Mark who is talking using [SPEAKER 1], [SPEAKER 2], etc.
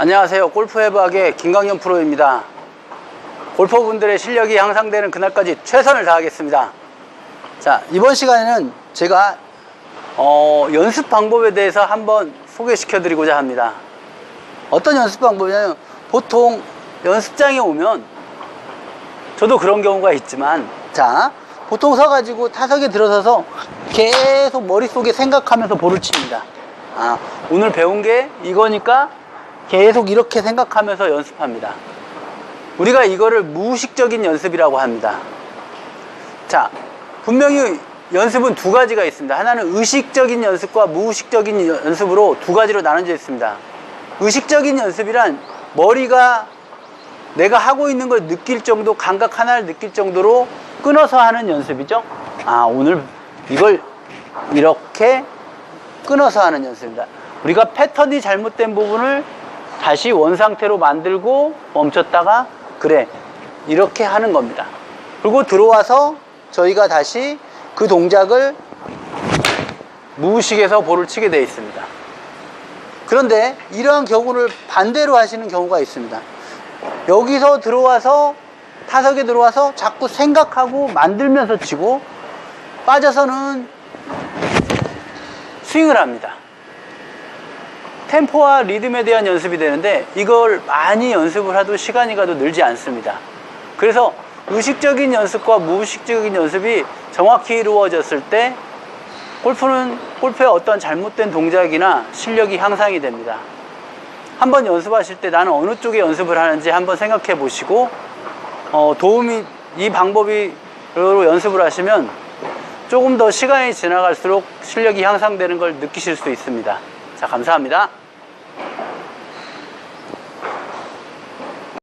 [SPEAKER 1] 안녕하세요. 골프해박의 김강현 프로입니다. 골퍼분들의 실력이 향상되는 그날까지 최선을 다하겠습니다. 자, 이번 시간에는 제가 어, 연습 방법에 대해서 한번 소개시켜 드리고자 합니다. 어떤 연습 방법이냐면 보통 연습장에 오면 저도 그런 경우가 있지만 자, 보통 서가지고 타석에 들어서서 계속 머릿속에 생각하면서 볼을 칩니다. 아, 오늘 배운 게 이거니까 계속 이렇게 생각하면서 연습합니다. 우리가 이거를 무의식적인 연습이라고 합니다. 자, 분명히 연습은 두 가지가 있습니다. 하나는 의식적인 연습과 무의식적인 연습으로 두 가지로 나눠져 있습니다. 의식적인 연습이란 머리가 내가 하고 있는 걸 느낄 정도, 감각 하나를 느낄 정도로 끊어서 하는 연습이죠. 아, 오늘 이걸 이렇게 끊어서 하는 연습입니다. 우리가 패턴이 잘못된 부분을 다시 원상태로 만들고 멈췄다가 그래 이렇게 하는 겁니다. 그리고 들어와서 저희가 다시 그 동작을 무의식에서 볼을 치게 되어 있습니다. 그런데 이러한 경우를 반대로 하시는 경우가 있습니다. 여기서 들어와서 타석에 들어와서 자꾸 생각하고 만들면서 치고 빠져서는 스윙을 합니다. 템포와 리듬에 대한 연습이 되는데 이걸 많이 연습을 해도 시간이 가도 늘지 않습니다. 그래서 의식적인 연습과 무의식적인 연습이 정확히 이루어졌을 때 골프는 골프의 어떤 잘못된 동작이나 실력이 향상이 됩니다. 한번 연습하실 때 나는 어느 쪽에 연습을 하는지 한번 생각해 보시고 어, 도움이 이 방법으로 연습을 하시면 조금 더 시간이 지나갈수록 실력이 향상되는 걸 느끼실 수 있습니다. 자, 감사합니다.